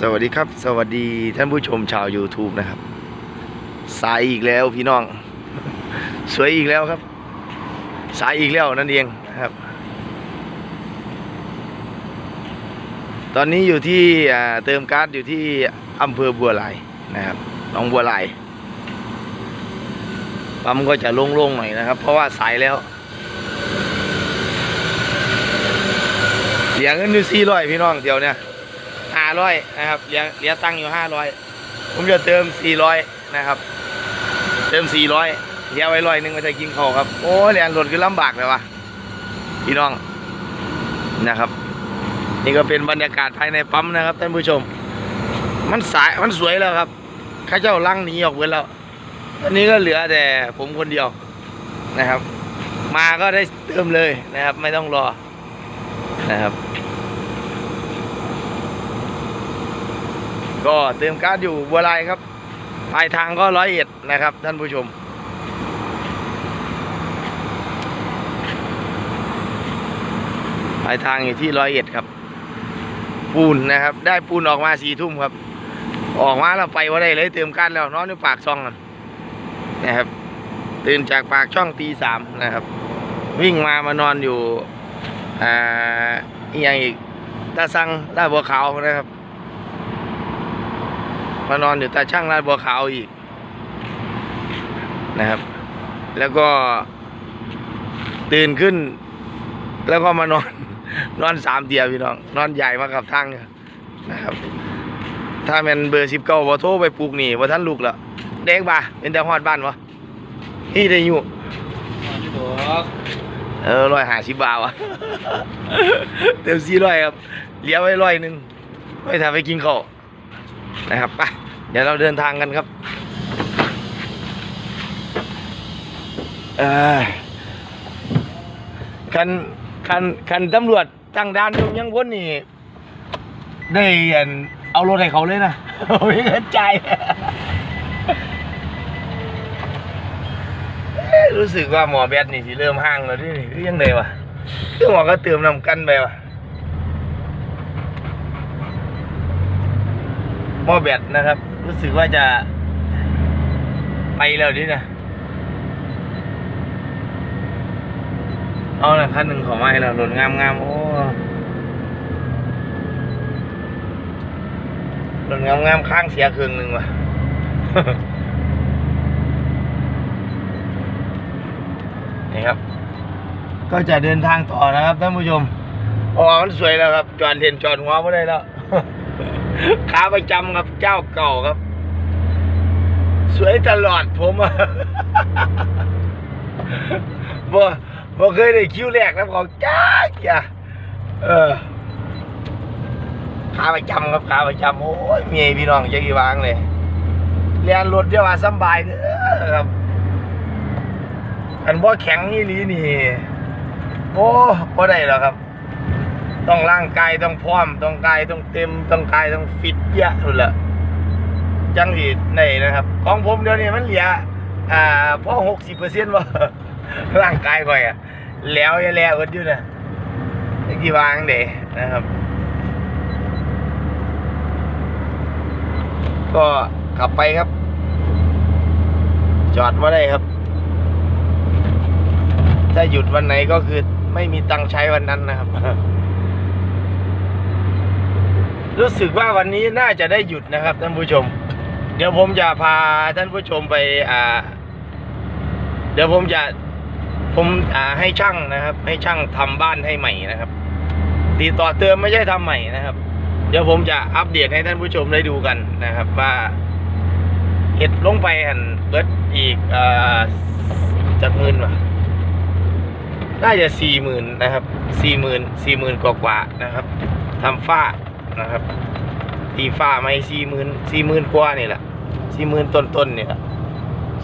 สวัสดีครับ สวัสดีท่านผู้ชมชาว YouTube นะครับ สายอีกแล้วพี่น้อง สวยอีกแล้วครับ สายอีกแล้วนั่นเองนะครับ ตอนนี้อยู่ที่เติมก๊าซอยู่ที่อำเภอบัวไหลนะครับหนองบัวไหลปั๊มก็จะโล่งๆหน่อยนะครับ เพราะว่าสายแล้วเหลียเงินอยู่สี่ร้อยพี่น้องเดียวเนี่ยาร้อยนะครับเหลือเหลือตังค์อยู่ห้าร้อยผมจะเติมสี่ร้อยนะครับ เติมสี่ร้อยเหลือไว้ร้อยหนึ่งก็จะกินข้าวครับ โอ้ยแรงรถคือลำบากเลยวะพี่น้องนะครับ นี่ก็เป็นบรรยากาศภายในปั๊มนะครับท่านผู้ชม มันสายมันสวยแล้วครับข้าเจ้าลังหนีออกเวแล้วอันนี้ก็เหลือแต่ผมคนเดียวนะครับ มาก็ได้เติมเลยนะครับ ไม่ต้องรอนะครับ ก็เติมการ์ดอยู่บัวลายครับปลายทางก็ร้อยเอ็ดนะครับ ท่านผู้ชม ปลายทางอยู่ที่ร้อยเอ็ดครับ ปูนนะครับ ได้ปูนออกมาสี่ทุ่มครับ ออกมาแล้วไปว่าได้เลยเติมการดแล้วนอนอยู่ปากช่องกันนะครับ ตื่นจากปากช่องตีสามนะครับ วิ่งมามานอนอยู่อ่าอีกอย่างอีกตาสังลาบัวขาวนะครับ มานอนอยู่ตาช่างลาดบัวขาวอีกนะครับ แล้วก็ตื่นขึ้น แล้วก็มานอนนอนสามเตียพี่น้อง นอนใหญ่มากับทางนะครับ ถ้าแมันเบอร์สิบเก้าพอโทรไปปลูกหนี่ว่าท่านลูกแล้วเด็กบ่าเป็นแต่ฮอดบ้านวะนี่ได้อยู่เออร้อยหาสิบบาทวะเต็มสี่ร้อยครับเลี้ยวไว้ร้อยหนึ่งไว้ถ้าไปกินข้าว นะครับไปเดี๋ยวเราเดินทางกันครับเออคันคันคันตำรวจตั้งด่านอยู่ยังพ้นนี่ ได้อันเอารถให้เขาเลยนะไม่เงินใจ รู้สึกว่าหมอแบทนี่สิเริ่มห้างแล้วดิหรือยังไงวะคือหมอก็เติมน้ำกันไปวะ หมอแบตนะครับ รู้สึกว่าจะไปแล้วดินะเอาละคันหนึ่งขอมาให้เราหล่นงามงามๆโอ้หล่นงามงามๆข้างเสียครึ่งหนึ่งว่ะนี่ครับ ก็จะเดินทางต่อนะครับท่านผู้ชมอ๋อมันสวยแล้วครับ จอดเห็นจอดหัวไม่ได้แล้ว ขาประจำครับเจ้าเก่าครับ สวยตลอดผมอะบ่บ่เคยได้คิวแรกนะของจ้าจ้าเออขาประจำครับขาประจำโอ้ยเมียพี่น้องจะกี่วางเลยเรียนรถเดียวว่าสบายเด้อครับ อันบ่แข็งนี่ลีนี่ โอ้บ่ได้หรอครับ ต้องร่างกายต้องพร้อม ต้องกายต้องเต็ม ต้องกายต้องฟิตเยอะนู่นละจังสิในนะครับ ของผมเดี๋ยวนี้มันเหลืออ่าพอหกสิบเปอร์เซ็นต์ว่าร่างกายก่อยอะแล้วยแล้วกันอยู่นะไอ้ที่วางเดนะครับ ก็ขับไปครับ จอดมาได้ครับ ถ้าหยุดวันไหนก็คือไม่มีตังค์ใช้วันนั้นนะครับ รู้สึกว่าวันนี้น่าจะได้หยุดนะครับท่านผู้ชม เดี๋ยวผมจะพาท่านผู้ชมไปอ่า เดี๋ยวผมจะผมอ่าให้ช่างนะครับ ให้ช่างทำบ้านให้ใหม่นะครับตีต่อเติมไม่ใช่ทำใหม่นะครับ เดี๋ยวผมจะอัปเดตให้ท่านผู้ชมได้ดูกันนะครับ ว่าเห็ดลงไปหันเบิดอีกอ่าจากหมื่นวะน่าจะสี่หมื่นนะครับสี่หมื่นสี่หมื่นกว่าๆนะครับทำฝ้า นะครับ ตีฝ้าไม่สี่หมื่นสี่หมื่นกว่านี่แหละสี่หมื่นต้นๆเนี่ย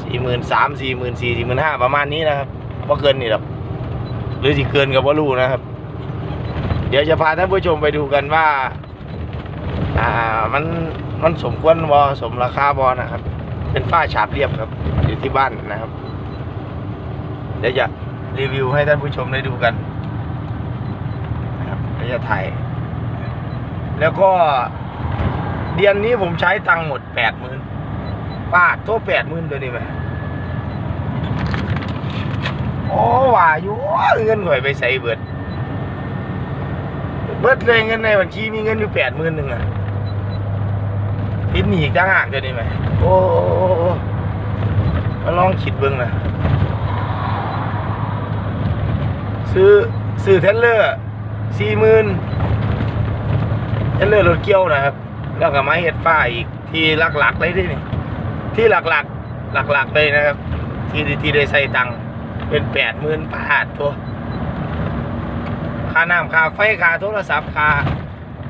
สี่หมื่นสามสี่หมื่นสี่สี่หมื่นห้าประมาณนี้นะครับว่าเกินนี่หรอกหรือสิเกินกับว่ารู้นะครับ เดี๋ยวจะพาท่านผู้ชมไปดูกันว่า อ่ามันมันสมควรบอสมราคาบอนะครับ เป็นฝ้าฉาบเรียบครับ อยู่ที่บ้านนะครับ เดี๋ยวจะรีวิวให้ท่านผู้ชมได้ดูกันนะครับเดี๋ยวจะถ่าย แล้วก็เดือนนี้ผมใช้ตังค์หมดแปดหมื่นบาทโทษแปดหมื่นตัวนี้ไหมโอ้ว่าอยู่เงินหน่วยไปใส่เบิด เบิดเลยเงินในบัญชีมีเงินอยู่แปดหมื่นหนึ่งอะติดหนีอีกต่างหากตัวนี้ไหมโอ้มาลองคิดเบิ่งนะซื้อซื้อเทนเลอร์สี่หมื่น เทนเลอร์รถเกี่ยวนะครับ แล้วก็ไม้เห็ดฝ้าอีกที่หลักๆเลยที่นี่ที่หลักๆหลักๆเลยนะครับ ที่ที่ได้ใส่ตังค์เป็นแปดหมื่นบาทตัวค่าน้ำค่าไฟค่าโทรศัพท์ค่า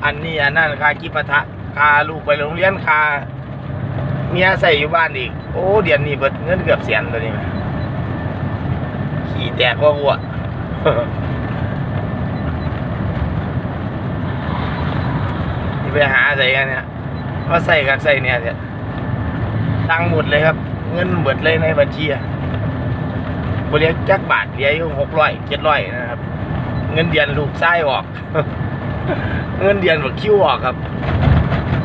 อันนี้อันนั้นค่ากิปะทะค่าลูกไปโรงเรียนค่าเมียใส่อยู่บ้านอีก โอ้เดือนนี้เบิดเงินเกือบแสนตัวนี้ขี่แตกว่าวัว ไปหาใส่กันเนี่ยมาใส่กันใส่เนี่ยเนี่ยตังหมดเลยครับ เงินหมดเลยในบัญชีอะบริจักบาทเหลือยู่หกร้อยเจ็ดร้อยนะครับ เงินเดือนลูกไส้ออก เงินเดือนแบบคิวออกครับ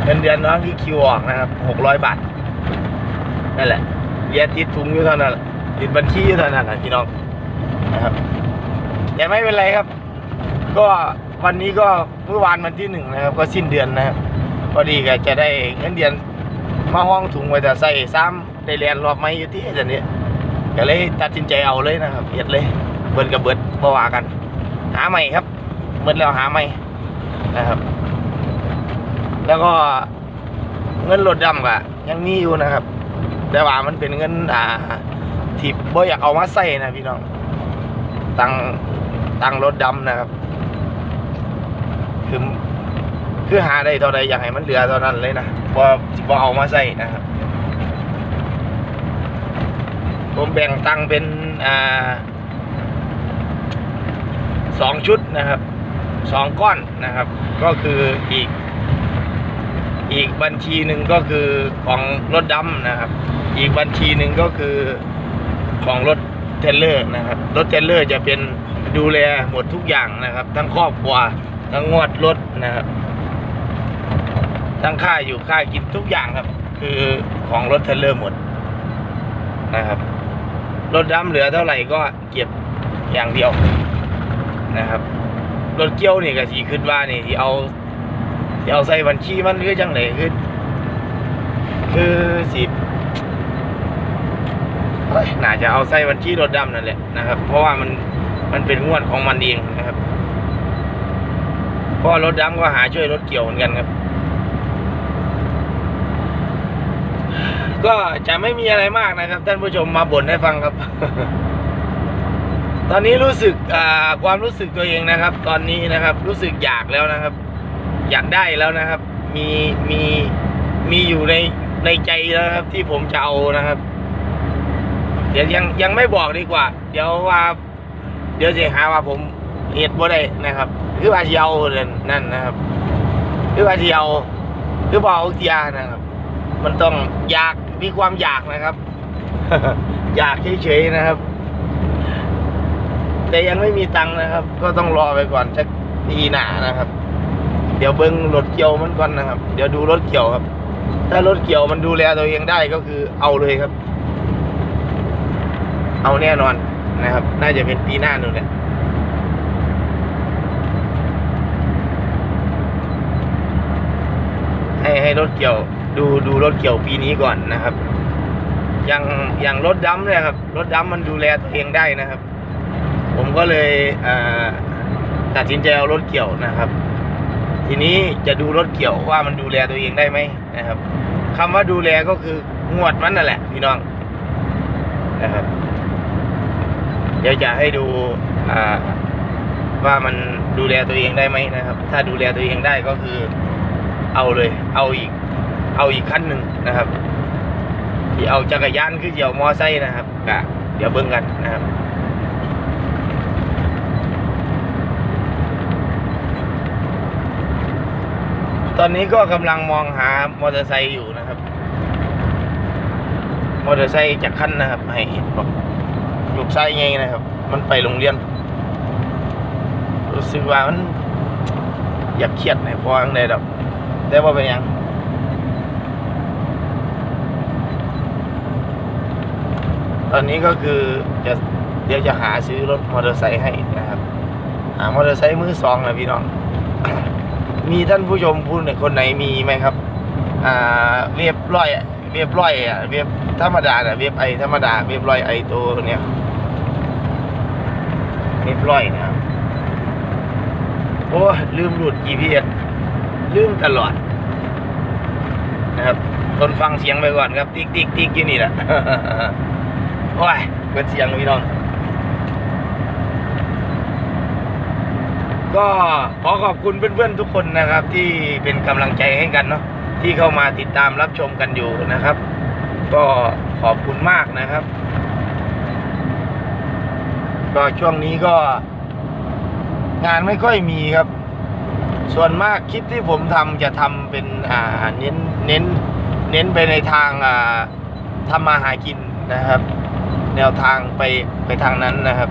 เงินเดือนน้องที่คิวออกนะครับหกร้อยบาทนั่นแหละเหลือติดถุงอยู่เท่านั้นติดบัญชีอยู่เท่านั้นนะพี่น้องนะครับแต่ไม่เป็นไรครับ ก็ วันนี้ก็เมื่อวานวันที่หนึ่งนะครับ ก็สิ้นเดือนนะครับพอดีก็จะได้เงินเดือนมาห้องถุงไว้แต่ใส่ซ้ำได้เรียนรอบไม่อยู่ที่เดี๋ยวนี้ก็เลยตัดสินใจเอาเลยนะครับเฮ็ดเลย เบิดกับเบิดบ่ว่ากัน หาใหม่ครับเบิดแล้วหาใหม่นะครับ แล้วก็เงินรถดำก็ยังมีอยู่นะครับ แต่ว่ามันเป็นเงินอ่าที่บ่อยากเอามาใส่นะพี่น้อง ตังตังรถดำนะครับ คือคือหาได้เท่าใดอยากให้มันเหลือเท่านั้นเลยนะบ่บ่เอามาใส่นะครับ ผมแบ่งตังเป็นอ่าสองชุดนะครับสองก้อนนะครับ ก็คืออีก อีกบัญชีหนึ่งก็คือของรถดำนะครับ อีกบัญชีหนึ่งก็คือของรถเทเลอร์นะครับ รถเทเลอร์จะเป็นดูแลหมดทุกอย่างนะครับ ทั้งครอบครัว ทั้งงวดรถนะครับ ทั้งค่าอยู่ค่ากินทุกอย่างครับ คือของรถเทเลอร์หมดนะครับรถดำเหลือเท่าไหร่ก็เก็บอย่างเดียวนะครับรถเกี้ยวนี่ก็สีขึ้นว่านี่ที่เอาที่เอาใส่บัญชีมันคือจังไหนคือคือสิเอ้ยน่าจะเอาใส่บัญชีรถดำนั่นแหละนะครับ เพราะว่ามันมันเป็นงวดของมันเองนะครับ ราะว่ารถดำก็หาช่วยรถเกี่ยวเหมือนกันครับ ก็จะไม่มีอะไรมากนะครับ ท่านผู้ชมมาบ่นให้ฟังครับ ตอนนี้รู้สึกความรู้สึกตัวเองนะครับ ตอนนี้นะครับ รู้สึกอยากแล้วนะครับ อยากได้แล้วนะครับ มีมีมีอยู่ในในใจแล้วครับ ที่ผมจะเอานะครับ เดี๋ยวยังยังไม่บอกดีกว่า เดี๋ยวว่า เดี๋ยวจะหาว่าผม เหตุบ่ได้นะครับ คือว่าสิเอานั่นนะครับ คือว่าสิเอาคือบ่เอาเทียนะครับ มันต้องอยากมีความอยากนะครับ อยากเฉยๆนะครับ แต่ยังไม่มีตังค์นะครับ ก็ต้องรอไปก่อนสักปีหน้านะครับ เดี๋ยวเบิ้งรถเกี่ยวมันก่อนนะครับ เดี๋ยวดูรถเกี่ยวครับ ถ้ารถเกี่ยวมันดูแลตัวเองได้ก็คือเอาเลยครับ เอาแน่นอนนะครับ น่าจะเป็นปีหน้านู่นแหละ ให้ให้รถเกี่ยว ดูดูรถเกี่ยวปีนี้ก่อนนะครับ อย่างอย่างรถดำเนี่ยครับรถดำมันดูแลตัวเองได้นะครับ ผมก็เลยเตัดสินใจเอารถเกี่ยวนะครับ ทีนี้จะดูรถเกี่ยวว่ามันดูแลตัวเองได้ไหมนะครับคำว่าดูแลก็คืองวดมันนั่นแหละพี่น้องนะครับ เดี๋ยวจะให้ดูว่ามันดูแลตัวเองได้ไหมนะครับ ถ้าดูแลตัวเองได้ก็คือ เอาเลย เอาอีก เอาอีกขั้นหนึ่งนะครับที่เอาจักรยานคือเดี่ยวมอไซค์นะครับกะเดี๋ยวเบิ่งกันนะครับตอนนี้ก็กำลังมองหามอเตอร์ไซค์อยู่นะครับ มอเตอร์ไซค์จากขั้นนะครับ ให้บอกลูกไซค์ไงนะครับ มันไปโรงเรียน รู้สึกว่ามันอยากเครียดในพออังใดดอก ได้ว่าเป็นยังตอนนี้ก็คือจะเดี๋ยวจะหาซื้อรถมอเตอร์ไซค์ให้นะครับหามอเตอร์ไซค์มือสองนะพี่น้อง มีท่านผู้ชมผู้หนึ่งคนไหนมีไหมครับ อ่าเรียบร้อยเรียบร้อยอะเรียบธรรมดาอะเรียบไอธรรมดาเรียบร้อยไอตัวเนี้ยเรียบร้อยนะครับโอ้ลืมหลุด GPS ลืมตลอด นะครับทนฟังเสียงไปก่อนครับติ๊กติ๊กติ๊กอยู่นี่แหละโอ้ยเปิดเสียงพี่น้อง ก็ขอขอบคุณเพื่อนๆทุกคนนะครับ ที่เป็นกำลังใจให้กันเนาะที่เข้ามาติดตามรับชมกันอยู่นะครับ ก็ขอบคุณมากนะครับ ก็ช่วงนี้ก็ งานไม่ค่อยมีครับ ส่วนมากคลิปที่ผมทำจะทำเป็นอ่าเน้นเน้นเน้นไปในทางอ่าทำมาหากินนะครับ แนวทางไปไปทางนั้นนะครับ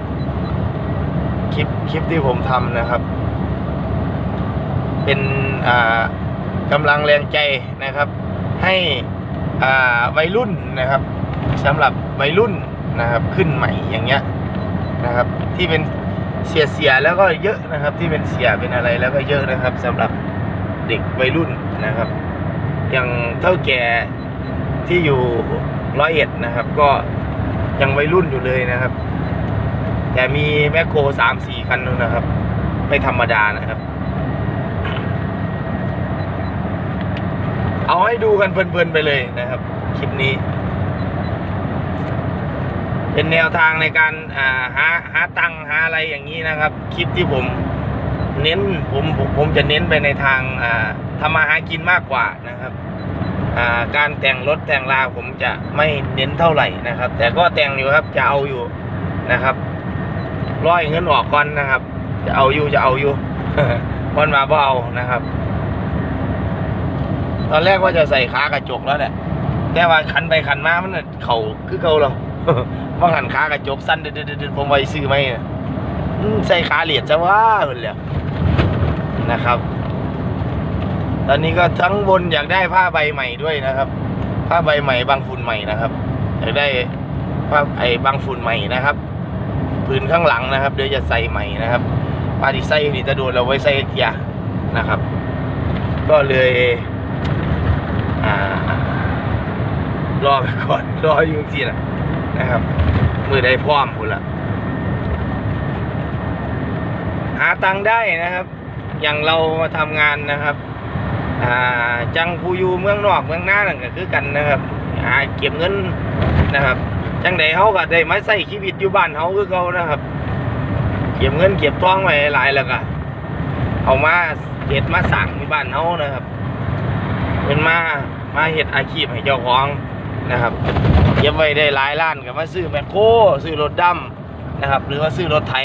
คลิปคลิปที่ผมทำนะครับ เป็นอ่ากำลังแรงใจนะครับ ให้อ่าวัยรุ่นนะครับสำหรับวัยรุ่นนะครับขึ้นใหม่อย่างเงี้ยนะครับ ที่เป็น เสียเสียแล้วก็เยอะนะครับ ที่เป็นเสียเป็นอะไรแล้วก็เยอะนะครับสำหรับเด็กวัยรุ่นนะครับ อย่างเท่าแก่ที่อยู่ร้อยเอ็ดนะครับ ก็ยังวัยรุ่นอยู่เลยนะครับ แต่มีแมคโครสามสี่คันนึงนะครับ ไม่ธรรมดานะครับ เอาให้ดูกันเพลินๆไปเลยนะครับคลิปนี้ เป็นแนวทางในการาหาหาตังค์หาอะไรอย่างนี้นะครับ คลิปที่ผมเน้นผมผมผมจะเน้นไปในทางาทำมาหากินมากกว่านะครับาการแต่งรถแต่งราผมจะไม่เน้นเท่าไหร่นะครับ แต่ก็แต่งอยู่ครับจะเอาอยู่นะครับร้อยเงินออกก่อนนะครับ จะเอาอยู่จะเอาอยู่มันมาเบเอานะครับ ตอนแรกว่าจะใส่ขากระจกแล้วแหละแต่ว่าขันไปขันมามันเข่าคือเก่าเรา ว่าหันขากระจกสั้นเด็ดๆผมไว้ซื้อไหมใส่ขาเหลียดจะว่าเพิ่นแหล้วนะครับ ตอนนี้ก็ทั้งบนอยากได้ผ้าใบใหม่ด้วยนะครับ ผ้าใบใหม่บางฝุ่นใหม่นะครับอยากได้ผ้าไอ้บางฝุ่นใหม่นะครับพื้นข้างหลังนะครับ เดี๋ยวจะใส่ใหม่นะครับปาดิไซนี่จะโดนเราไว้ใส่เกียร์นะครับ ก็เลยอ่ารอไปก่อนรออยู่ทีนะ นะครับ มือได้พร้อมคุณละหาตังค์ได้นะครับ อย่างเรามาทำงานนะครับจังผู้อยู่เมืองนอกเมืองหน้านั่นก็คือกันนะครับหาเก็บเงินนะครับ จังใดเขาก็ได้มาใช้ชีวิตอยู่บ้านเขาคือเขานะครับ เก็บเงินเก็บทองไว้หลายแล้วก็เอามาเฮ็ดมาสั่งที่บ้านเขานะครับเป็นมามาเฮ็ดอาชีพให้เจ้าของ นะครับเก็บไว้ได้หลายล้านก็มาซื้อแมคโครซื้อรถดำนะครับ หรือว่าซื้อรถไถ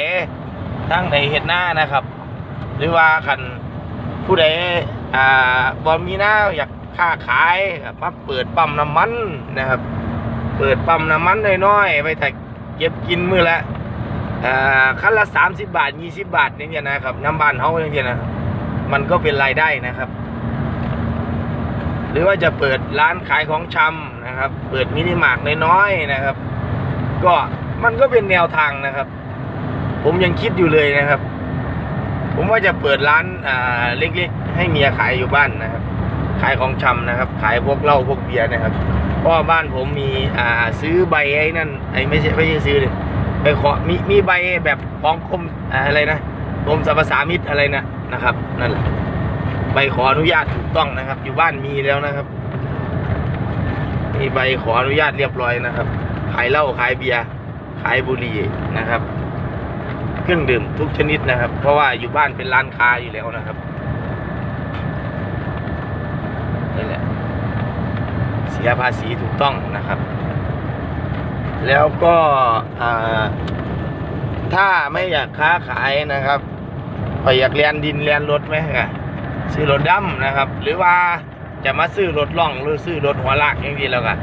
ทั้งในเฮ็ดหน้านะครับ หรือว่าคันผู้ใดอ่าบอมีหน้าอยากค้าขายมาเปิดปั๊มน้ำมันนะครับ เปิดปั๊มน้ำมันน้อยๆไปถ่ายเก็บกินมือละคันละสามสิบบาทยี่สิบบาทนี่เนี่ยนะครับน้ำบานเขาอย่างเงี้ยนะมันก็เป็นรายได้นะครับ หรือว่าจะเปิดร้านขายของชำนะครับ เปิดมินิมาร์ทน้อยๆนะครับ ก็มันก็เป็นแนวทางนะครับ ผมยังคิดอยู่เลยนะครับ ผมว่าจะเปิดร้านอ่าเล็กๆ ให้เมียขายอยู่บ้านนะครับ ขายของชำนะครับ ขายพวกเหล้าพวกเบียร์นะครับเพราะว่าบ้านผมมีอ่าซื้อใบไอ้นั่นไอ้ไม่ใช่ไม่ใช่ซื้อเลยไปขอมีมีใบแบบของกรมอ่าอะไรนะกรมสรรพสามิตอะไรนะนะครับ นั่นแหละ ใบขออนุญาตถูกต้องนะครับ อยู่บ้านมีแล้วนะครับ มีใบขออนุญาตเรียบร้อยนะครับ ขายเหล้าขายเบียร์ขายบุหรี่นะครับ เครื่องดื่มทุกชนิดนะครับ เพราะว่าอยู่บ้านเป็นร้านค้าอยู่แล้วนะครับนี่แหละเสียภาษีถูกต้องนะครับ แล้วก็ถ้าไม่อยากค้าขายนะครับก็อยากเรียนดินเรียนรถไหมคะ ซื้อรถดำนะครับ หรือว่าจะมาซื้อรถล่องหรือซื้อรถหัวลากอย่างนี้แล้วกัน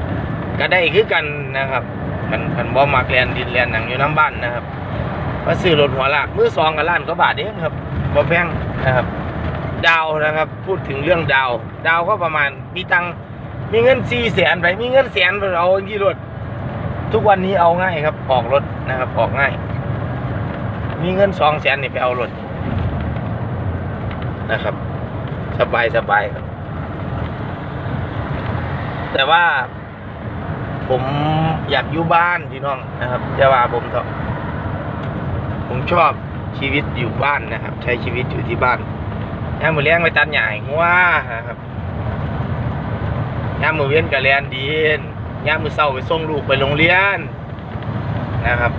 ก็ได้คือกันนะครับกันกันบ่มักเรียนดินเรียนหนังอยู่น้ำบ้านนะครับมาซื้อรถหัวลากมือสองกับล้านก็บาทเองครับบ่แพงนะครับ ดาวนะครับ พูดถึงเรื่องดาว ดาวก็ประมาณมีตังมีเงินสี่แสนไปมีเงินแสนไปเอาที่รถทุกวันนี้เอาง่ายครับ ออกรถนะครับ ออกง่าย มีเงินสองแสนนี่ไปเอารถนะครับ สบายสบายครับ แต่ว่าผมอยากอยู่บ้านพี่น้องนะครับจะว่าผมเถอะผมชอบชีวิตอยู่บ้านนะครับ ใช้ชีวิตอยู่ที่บ้านย่ามือเลี้ยงไปตันใหญ่งัวนะครับย่ามือเว้นกับเรียนดีนย่ามือเศร้าไปส่งลูกไปโรงเรียนนะครับ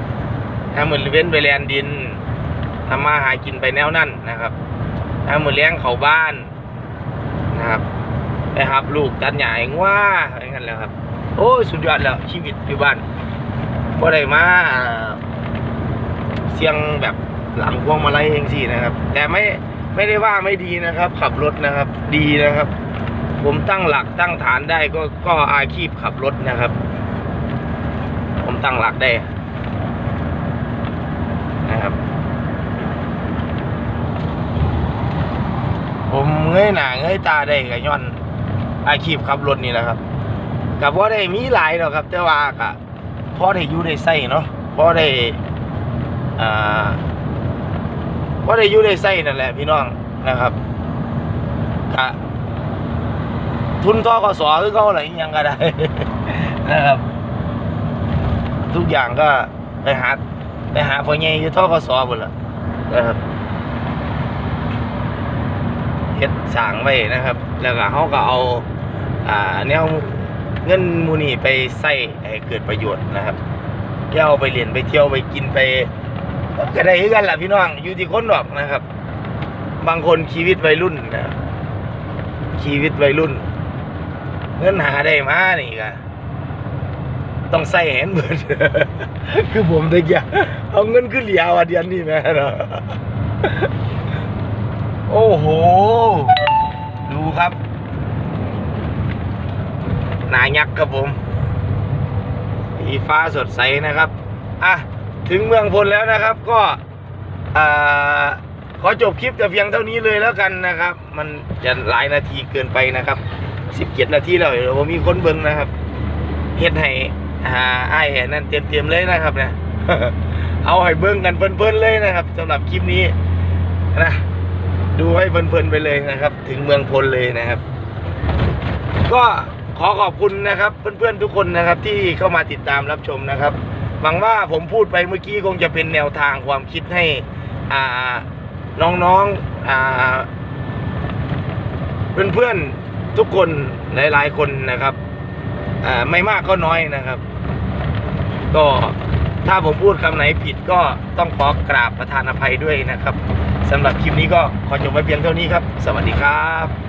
ย่ามือเว้นไปเรียนดินทำมาหากินไปแนวนั่นนะครับย่ามือเลี้ยงเขาบ้าน ไปหับ ลูกตันใหญ่งัวอะไรกันแหล้วครับ โอ้ยสุดยอดแล้วชีวิตอยู่บ้านก็ได้มาเสียงแบบหลังพวงมาลัยเองสินะครับ แต่ไม่ไม่ได้ว่าไม่ดีนะครับ ขับรถนะครับ ดีนะครับ ผมตั้งหลักตั้งฐานได้ก็ก็อาชีพขับรถนะครับ ผมตั้งหลักได้นะครับ ผมเงยหน้าเงยตาได้กับย้อน อาชีพขับรถนี่แหละครับกับพ่ได้มีหลายหรอกครับ แต่ว่าก็พอได้อยู่ได้ใส่เนาะพอได้อ่าพอได้อยู่ได้ใส่นั่นแหละพี่น้องนะครับกะทุนทกสคือเขาอะไรยังก็ได้นะครับ ทุกอย่างก็ไปหาไปหาพ่อใหญ่อยู่ทกสหมดละนะครับ เฮ็ดสร้างไว้นะครับ แล้วก็เขาก็เอาอ่าแนวเงินมูนี่ไปใส่ให้เกิดประโยชน์นะครับแก้วไปเรียนไปเที่ยวไปกินไปก็ได้คือกันล่ะพี่น้องอยู่ที่คนดอกนะครับ บางคนชีวิตวัยรุ่นนะชีวิตวัยรุ่น เงินหาได้มานี่ก็ต้องใส่แหนเบิดคือผมตะเกียเอาเงินขึ้นเหลียวอะเดือนนี้แม่เนาะ โอ้โห ดูครับหนายักษ์ครับผมสีฟ้าสดใสนะครับอะถึงเมืองพลแล้วนะครับก็ขอจบคลิปแต่เพียงเท่านี้เลยแล้วกันนะครับ มันจะหลายนาทีเกินไปนะครับสิบเจ็ดนาทีแล้วเดี๋ยวผมมีคนเบิ่งนะครับเฮ็ดให้อ่าไอ้ายนั่นเตรียมๆเลยนะครับนะเอาให้เบิ่งกันเพลินๆเลยนะครับสำหรับคลิปนี้นะ ดูให้เพลินๆไปเลยนะครับ ถึงเมืองพลเลยนะครับ ก็ขอขอบคุณนะครับ เพื่อนๆทุกคนนะครับที่เข้ามาติดตามรับชมนะครับหวังว่าผมพูดไปเมื่อกี้คงจะเป็นแนวทางความคิดให้อ่าน้องๆอ่าเพื่อนๆทุกคนหลายๆคนนะครับอ่าไม่มากก็น้อยนะครับ ก็ถ้าผมพูดคำไหนผิดก็ต้องขอกราบประธานอภัยด้วยนะครับ สำหรับคลิปนี้ก็ขอจบไว้เพียงเท่านี้ครับ สวัสดีครับ